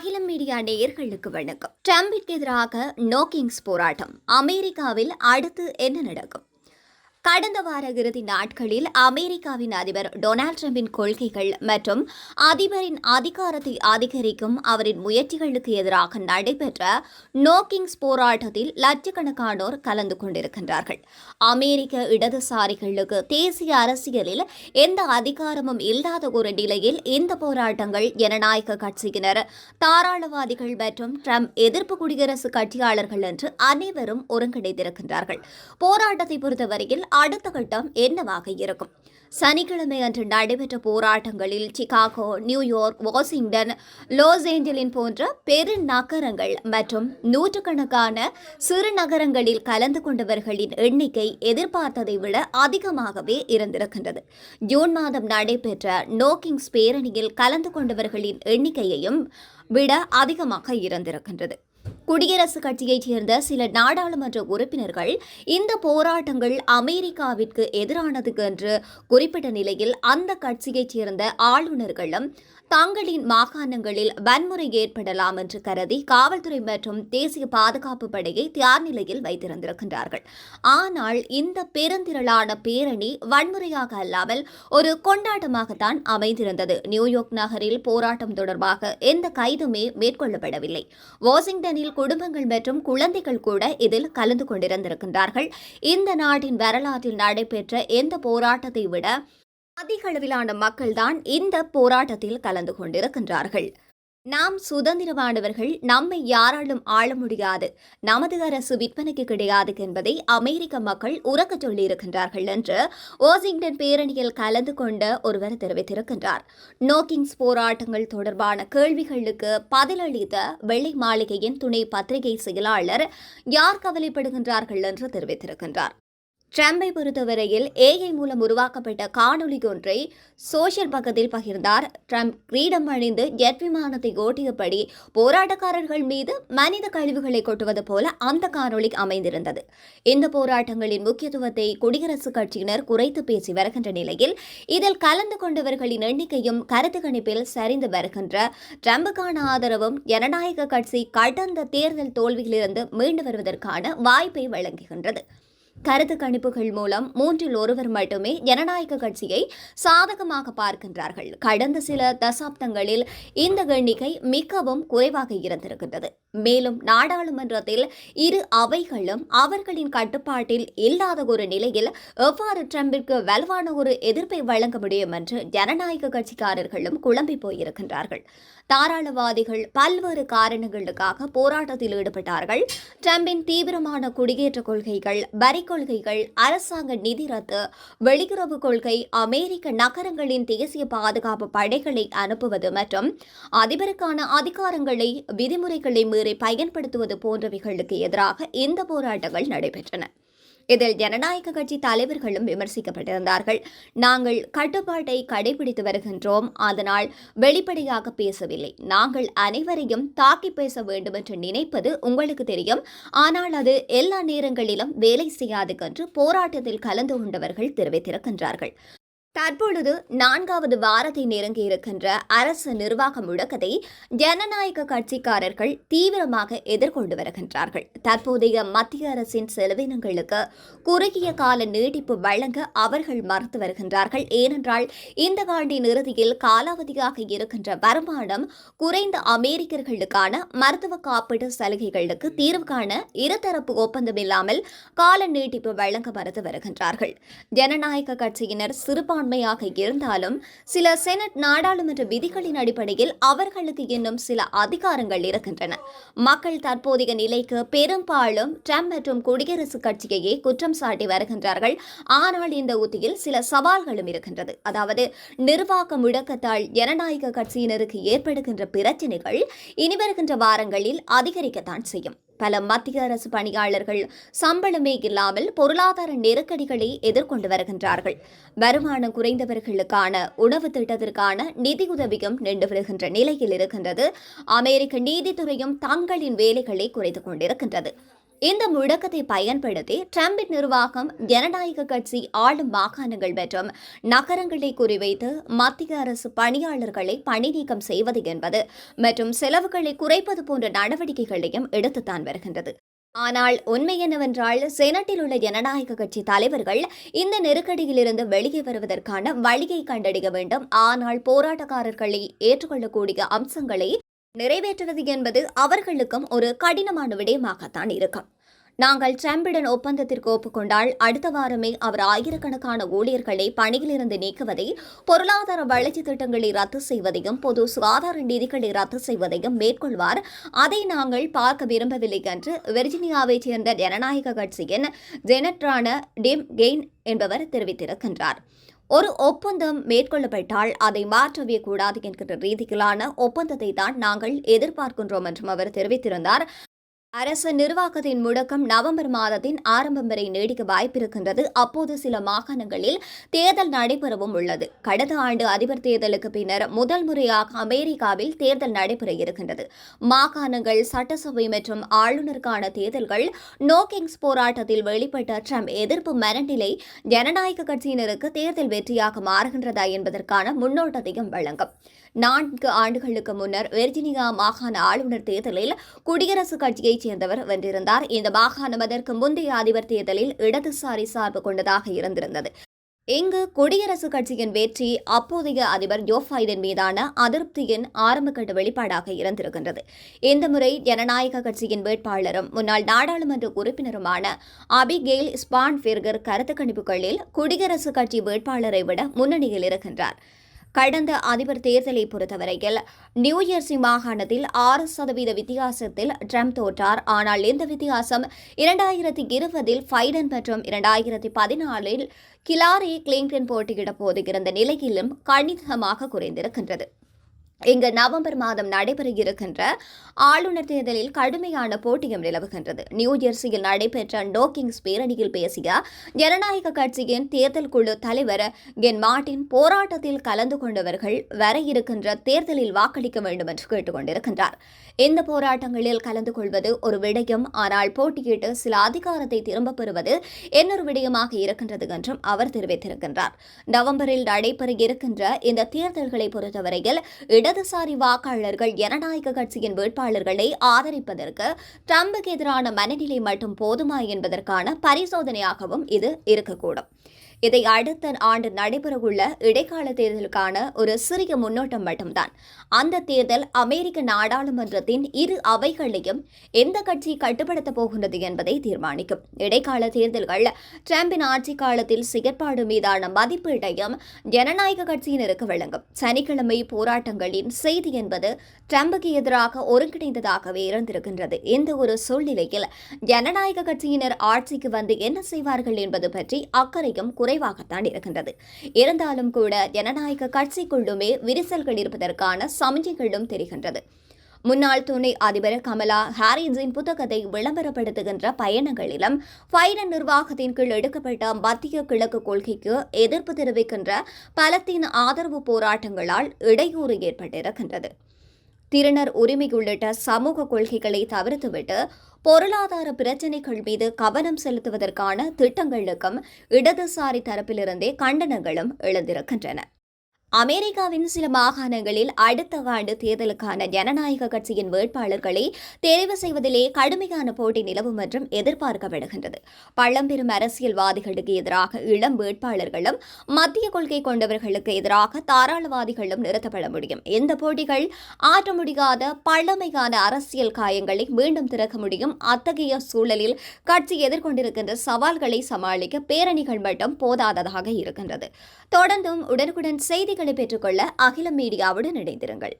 அகிலம் மீடியா நேயர்களுக்கு வணக்கம். டிரம்பிற்கு எதிராக நோக்கிங்ஸ் போராட்டம். அமெரிக்காவில் அடுத்து என்ன நடக்கும்? கடந்த வார இறுதி நாட்களில் அமெரிக்காவின் அதிபர் டொனால்ட் ட்ரம்பின் கொள்கைகள் மற்றும் அதிபரின் அதிகாரத்தை அதிகரிக்கும் அவரின் முயற்சிகளுக்கு எதிராக நடைபெற்ற நோக்கிங்ஸ் போராட்டத்தில் லட்சக்கணக்கானோர் கலந்து கொண்டிருக்கின்றார்கள். அமெரிக்க இடதுசாரிகளுக்கு தேசிய அரசியலில் எந்த அதிகாரமும் இல்லாத ஒரு நிலையில் இந்த போராட்டங்கள் ஜனநாயக கட்சியினர் தாராளவாதிகள் மற்றும் ட்ரம்ப் எதிர்ப்பு குடியரசு கட்சியாளர்கள் என்று அனைவரும் ஒருங்கிணைந்திருக்கின்றார்கள். போராட்டத்தை பொறுத்தவரையில் அடுத்த கட்டம் என்னவாக இருக்கும்? சனிக்கிழமை அன்று நடைபெற்ற போராட்டங்களில் Chicago New York Washington Los Angeles போன்ற பெருநகரங்கள் மற்றும் நூற்றுக்கணக்கான சிறு நகரங்களில் கலந்து கொண்டவர்களின் எண்ணிக்கை எதிர்பார்த்ததை விட அதிகமாகவே இருந்திருக்கின்றது. ஜூன் மாதம் நடைபெற்ற நோக்கிங்ஸ் பேரணியில் கலந்து கொண்டவர்களின் எண்ணிக்கையையும் விட அதிகமாக இருந்திருக்கின்றது. குடியரசுக் கட்சியைச் சேர்ந்த சில நாடாளுமன்ற உறுப்பினர்கள் இந்த போராட்டங்கள் அமெரிக்காவிற்கு எதிரானது என்று குறிப்பிட்ட நிலையில் அந்த கட்சியைச் சேர்ந்த ஆளுநர்களும் தங்களின் மாகாணங்களில் வன்முறை ஏற்படலாம் என்று கருதி காவல்துறை மற்றும் தேசிய பாதுகாப்பு படையை தயார் நிலையில் வைத்திருந்திருக்கின்றார்கள். ஆனால் இந்த பெருந்திரளான பேரணி வன்முறையாக அல்லாமல் ஒரு கொண்டாட்டமாகத்தான் அமைந்திருந்தது. நியூயார்க் நகரில் போராட்டம் தொடர்பாக எந்த கைதுமே மேற்கொள்ளப்படவில்லை. வாஷிங்டனில் குடும்பங்கள் மற்றும் குழந்தைகள் கூட இதில் கலந்து கொண்டிருந்திருக்கின்றார்கள். இந்த நாட்டின் வரலாற்றில் நடைபெற்ற எந்த போராட்டத்தை விட அதிக அளவிலான மக்கள்தான் இந்த போராட்டத்தில் கலந்து கொண்டிருக்கின்றார்கள். நாம் சுதந்திரமானவர்கள் நம்மை யாராலும் ஆள முடியாது நமது அரசு விற்பனைக்கு கிடையாது என்பதை அமெரிக்க மக்கள் உறக்கச் சொல்லியிருக்கின்றார்கள் என்று வாஷிங்டன் பேரணியில் கலந்து கொண்ட ஒருவர் தெரிவித்திருக்கின்றார். நோக்கிங்ஸ் போராட்டங்கள் தொடர்பான கேள்விகளுக்கு பதிலளித்த வெள்ளை மாளிகையின் துணை பத்திரிகை செயலாளர் யார் கவலைப்படுகின்றார்கள் என்று தெரிவித்திருக்கின்றார். ட்ரம்பை பொறுத்தவரையில் ஏஐ மூலம் உருவாக்கப்பட்ட காணொலி ஒன்றை சோஷியல் பக்கத்தில் பகிர்ந்தார். ட்ரம்ப் கிரீடம் அணிந்து ஜெட் விமானத்தை ஓட்டியபடி போராட்டக்காரர்கள் மீது மனித கழிவுகளை கொட்டுவது போல அந்த காணொலி அமைந்திருந்தது. இந்த போராட்டங்களின் முக்கியத்துவத்தை குடியரசுக் கட்சியினர் குறைத்து பேசி வருகின்ற நிலையில் இதில் கலந்து கொண்டவர்களின் எண்ணிக்கையும் கருத்து கணிப்பில் சரிந்து வருகின்ற ட்ரம்புக்கான ஆதரவும் ஜனநாயக கட்சி கடந்த தேர்தல் தோல்வியிலிருந்து மீண்டு வருவதற்கான வாய்ப்பை வழங்குகின்றது. கருத்து கணிப்புகள் மூலம் மூன்றில் ஒருவர் மட்டுமே ஜனநாயக கட்சியை சாதகமாக பார்க்கின்றார்கள். கடந்த சில தசாப்தங்களில் இந்த எண்ணிக்கை மிகவும் குறைவாக இருந்திருக்கின்றது. மேலும் நாடாளுமன்றத்தில் இரு அவைகளும் அவர்களின் கட்டுப்பாட்டில் இல்லாத ஒரு நிலையில் எவ்வாறு ட்ரம்பிற்கு வலுவான ஒரு எதிர்ப்பை வழங்க முடியும் என்று ஜனநாயக கட்சிக்காரர்களும் குழம்பி போயிருக்கின்றார்கள். தாராளவாதிகள் பல்வேறு காரணங்களுக்காக போராட்டத்தில் ஈடுபட்டார்கள். ட்ரம்பின் தீவிரமான குடியேற்ற கொள்கைகள் வரி கொள்கைகள் அரசாங்க நிதி ரத்து வெளியுறவு கொள்கை அமெரிக்க நகரங்களின் தேசிய பாதுகாப்பு படைகளை அனுப்புவது மற்றும் அதிபருக்கான அதிகாரங்களை விதிமுறைகளை மீறி பயன்படுத்துவது போன்றவைகளுக்கு எதிராக இந்த போராட்டங்கள் நடைபெற்றன. இதில் ஜனநாயக கட்சி தலைவர்களும் விமர்சிக்கப்பட்டிருந்தார்கள். நாங்கள் கட்டுப்பாட்டை கடைபிடித்து வருகின்றோம். அதனால் வெளிப்படையாக பேசவில்லை. நாங்கள் அனைவரையும் தாக்கி பேச வேண்டும் என்று நினைப்பது உங்களுக்கு தெரியும். ஆனால் அது எல்லா நேரங்களிலும் வேலை செய்யாது என்று போராட்டத்தில் கலந்து கொண்டவர்கள் தெரிவித்திருக்கின்றார்கள். தற்பொழுது நான்காவது வாரத்தை நெருங்கி இருக்கின்ற அரசு நிர்வாக முடக்கத்தை ஜனநாயக கட்சிக்காரர்கள் தீவிரமாக எதிர்கொண்டு வருகின்றார்கள். தற்போதைய மத்திய அரசின் செலவினங்களுக்கு குறுகிய கால நீட்டிப்பு வழங்க அவர்கள் மறுத்து வருகின்றார்கள். ஏனென்றால் இந்த ஆண்டின் இறுதியில் காலாவதியாக இருக்கின்ற வருமானம் குறைந்த அமெரிக்கர்களுக்கான மருத்துவ காப்பீட்டு சலுகைகளுக்கு தீர்வு காண இருதரப்பு ஒப்பந்தம் இல்லாமல் கால நீட்டிப்பு வழங்க மறுத்து வருகின்றார்கள். ஜனநாயக கட்சியினர் சிறுபான் பெரும்பான்மையாக இருந்தாலும் சில செனட் நாடாளுமன்ற விதிகளின் அடிப்படையில் அவர்களுக்கு இன்னும் சில அதிகாரங்கள் இருக்கின்றன. மக்கள் தற்போதைய நிலைக்கு பெரும்பாலும் ட்ரம்ப் மற்றும் குடியரசுக் கட்சியையே குற்றம் சாட்டி வருகின்றார்கள். ஆனால் இந்த உத்தியில் சில சவால்களும் இருக்கின்றது. அதாவது நிர்வாக முடக்கத்தால் ஜனநாயக கட்சியினருக்கு ஏற்படுகின்ற பிரச்சினைகள் இனி வருகின்ற வாரங்களில் அதிகரிக்கத்தான் செய்யும். பல மத்திய அரசு பணியாளர்கள் சம்பளமே இல்லாமல் பொருளாதார நெருக்கடிகளை எதிர்கொண்டு வருகின்றார்கள். வருமானம் குறைந்தவர்களுக்கான உணவு திட்டத்திற்கான நிதியுதவியும் நின்று வருகின்ற நிலையில் இருக்கின்றது. அமெரிக்க நீதித்துறையும் தங்களின் வேலைகளை குறைத்துக் கொண்டிருக்கின்றது. இந்த முழக்கத்தை பயன்படுத்தி டிரம்பின் நிர்வாகம் ஜனநாயக கட்சி ஆளும் மாகாணங்கள் மற்றும் நகரங்களை குறிவைத்து மத்திய அரசு பணியாளர்களை பணி நீக்கம் செய்வது என்பது மற்றும் செலவுகளை குறைப்பது போன்ற நடவடிக்கைகளையும் எடுத்துத்தான் வருகின்றது. ஆனால் உண்மை என்னவென்றால் செனட்டில் உள்ள ஜனநாயக கட்சி தலைவர்கள் இந்த நெருக்கடியிலிருந்து வெளியே வருவதற்கான வழியை கண்டறிய வேண்டும். ஆனால் போராட்டக்காரர்களை ஏற்றுக்கொள்ளக்கூடிய அம்சங்களை நிறைவேற்றுவது என்பது அவர்களுக்கும் ஒரு கடினமான விடயமாகத்தான் இருக்கும். நாங்கள் டிரம்பிடன் ஒப்பந்தத்திற்கு ஒப்புக்கொண்டால் அடுத்த வாரமே அவர் ஆயிரக்கணக்கான ஊழியர்களை பணியிலிருந்து நீக்குவதை பொருளாதார வளர்ச்சி திட்டங்களை ரத்து செய்வதையும் பொது சுகாதார நிதிகளை ரத்து செய்வதையும் மேற்கொள்வார். அதை நாங்கள் பார்க்க விரும்பவில்லை என்று வெர்ஜினியாவைச் சேர்ந்த ஜனநாயக கட்சியின் ஜெனட்ரான டிம் கெயின் என்பவர் தெரிவித்திருக்கின்றார். ஒரு ஒப்பந்தம் மேற்கொள்ளப்பட்டால் அதை மாற்றவே கூடாது என்கிற ரீதியிலான ஒப்பந்தத்தை தான் நாங்கள் எதிர்பார்க்கின்றோம் என்றும் அவர் தெரிவித்திருந்தார். அரசு நிர்வாகத்தின் முடக்கம் நவம்பர் மாதத்தின் ஆரம்பம் வரை நீடிக்க வாய்ப்பிருக்கின்றது. அப்போது சில மாகாணங்களில் தேர்தல் நடைபெறவும் உள்ளது. கடந்த ஆண்டு அதிபர் தேர்தலுக்கு பின்னர் முதல் முறையாக அமெரிக்காவில் தேர்தல் நடைபெற இருக்கின்றது. மாகாணங்கள் சட்டசபை மற்றும் ஆளுநருக்கான தேர்தல்கள் நோக்கிங்ஸ் போராட்டத்தில் வெளிப்பட்ட ட்ரம்ப் எதிர்ப்பு மனநிலை ஜனநாயக கட்சியினருக்கு தேர்தல் வெற்றியாக மாறுகின்றதா என்பதற்கான முன்னோட்டத்தையும் வழங்கும். நான்கு ஆண்டுகளுக்கு முன்னர் வெர்ஜினியா மாகாண ஆளுநர் தேர்தலில் குடியரசுக் கட்சியைச் சேர்ந்தவர் வென்றிருந்தார். இந்த மாகாணம் அதற்கு முந்தைய அதிபர் தேர்தலில் இடதுசாரி சார்பு கொண்டதாக இருந்திருந்தது. இங்கு குடியரசுக் கட்சியின் வெற்றி அப்போதைய அதிபர் ஜோ பைடன் மீதான அதிருப்தியின் ஆரம்பகட்ட வெளிப்பாடாக இருந்திருக்கின்றது. இந்த முறை ஜனநாயக கட்சியின் வேட்பாளரும் முன்னாள் நாடாளுமன்ற உறுப்பினருமான அபிகெயில் ஸ்பான் பெர்கர் கருத்து கணிப்புகளில் குடியரசுக் கட்சி வேட்பாளரை விட முன்னணியில் இருக்கின்றார். கடந்த அதிபர் தேர்தலை பொறுத்தவரையில் நியூஜெர்சி மாகாணத்தில் ஆறு சதவீத வித்தியாசத்தில் ட்ரம்ப் தோற்றார். ஆனால் இந்த வித்தியாசம் இரண்டாயிரத்தி இருபதில் ஃபைடன் மற்றும் இரண்டாயிரத்தி பதினாலில் கிலாரி கிளிங்டன் போட்டியிட போது இருந்த நிலையிலும் கணிசமாக குறைந்திருக்கின்றது. இங்கு நவம்பர் மாதம் நடைபெற இருக்கின்ற ஆளுநர் தேர்தலில் கடுமையான போட்டியும் நிலவுகின்றது. நியூ ஜெர்சியில் நடைபெற்ற டோக்கிங்ஸ் பேரணியில் பேசிய ஜனநாயக கட்சியின் தேர்தல் குழு தலைவர் கென் மார்டின் போராட்டத்தில் கலந்து கொண்டவர்கள் வர இருக்கின்ற தேர்தலில் வாக்களிக்க வேண்டும் என்று கேட்டுக்கொண்டிருக்கின்றார் இந்த போராட்டங்களில் கலந்து கொள்வது ஒரு விடயம். ஆனால் போட்டியிட்டு சில அதிகாரத்தை திரும்பப் பெறுவது இன்னொரு விடயமாக இருக்கின்றது என்றும் அவர் தெரிவித்திருக்கின்றார். நவம்பரில் நடைபெற இருக்கின்ற இந்த தேர்தல்களை பொறுத்தவரையில் இடதுசாரி வாக்காளர்கள் ஜனநாயக கட்சியின் வேட்பாளர்களை ஆதரிப்பதற்கு ட்ரம்புக்கு எதிரான மனநிலை மட்டும் போதுமா என்பதற்கான பரிசோதனையாகவும் இது இருக்கக்கூடும். இதை அடுத்த ஆண்டு நடைபெறவுள்ள இடைக்கால தேர்தலுக்கான ஒரு சிறிய முன்னோட்டம் மட்டும்தான். அந்த தேர்தல் அமெரிக்க நாடாளுமன்றத்தின் இரு அவைகளையும் எந்த கட்சி கட்டுப்படுத்தப் போகின்றது என்பதை தீர்மானிக்கும். இடைக்கால தேர்தல்கள் டிரம்பின் ஆட்சி காலத்தில் செயற்பாடு மீதான மதிப்பீட்டையும் ஜனநாயக கட்சியினருக்கு வழங்கும். சனிக்கிழமை போராட்டங்களின் செய்தி என்பது டிரம்புக்கு எதிராக ஒருங்கிணைந்ததாகவே இருந்திருக்கின்றது. இந்த ஒரு சூழ்நிலையில் ஜனநாயக கட்சியினர் ஆட்சிக்கு வந்து என்ன செய்வார்கள் என்பது பற்றி அக்கறையும் குறைவாகத்தான் இருக்கின்றது. இருந்தாலும் கூட ஜனநாயக கட்சிக்குள்ளுமே விரிசல்கள் இருப்பதற்கான சமிஞ்சைகளும் தெரிகின்றது. முன்னாள் துணை அதிபர் கமலா ஹாரிஸின் புத்தகத்தை விளம்பரப்படுத்துகின்ற பயணங்களிலும் பைடன் நிர்வாகத்தின் கீழ் எடுக்கப்பட்ட மத்திய கிழக்கு கொள்கைக்கு எதிர்ப்பு தெரிவிக்கின்ற பலத்தின் ஆதரவு போராட்டங்களால் இடையூறு ஏற்பட்டிருக்கின்றது. திறனர் உரிமை உள்ளிட்ட சமூக கொள்கைகளை தவிர்த்துவிட்டு பொருளாதார பிரச்சினைகள் மீது கவனம் செலுத்துவதற்கான திட்டங்களுக்கும் இடதுசாரி தரப்பிலிருந்தே கண்டனங்களும் எழுந்திருக்கின்றன. அமெரிக்காவின் சில மாகாணங்களில் அடுத்த ஆண்டு தேர்தலுக்கான ஜனநாயக கட்சியின் வேட்பாளர்களை தெரிவு செய்வதிலே கடுமையான போட்டி நிலவும் என்றும் எதிர்பார்க்கப்படுகின்றது. பழம்பெரும் அரசியல்வாதிகளுக்கு எதிராக இளம் வேட்பாளர்களும் மத்திய கொள்கை கொண்டவர்களுக்கு எதிராக தாராளவாதிகளும் நிறுத்தப்பட முடியும். இந்த போட்டிகள் ஆற்ற முடியாத பழமையான அரசியல் காயங்களை மீண்டும் திறக்க முடியும். அத்தகைய சூழலில் கட்சி எதிர்கொண்டிருக்கின்ற சவால்களை சமாளிக்க பேரணிகள் மட்டும் போதாததாக இருக்கின்றது. தொடர்ந்தும் உடனுக்குடன் செய்திகள் செய்திகளை பெற்றுக்கொள்ள அகில மீடியாவுடன் இணைந்திருங்கள்.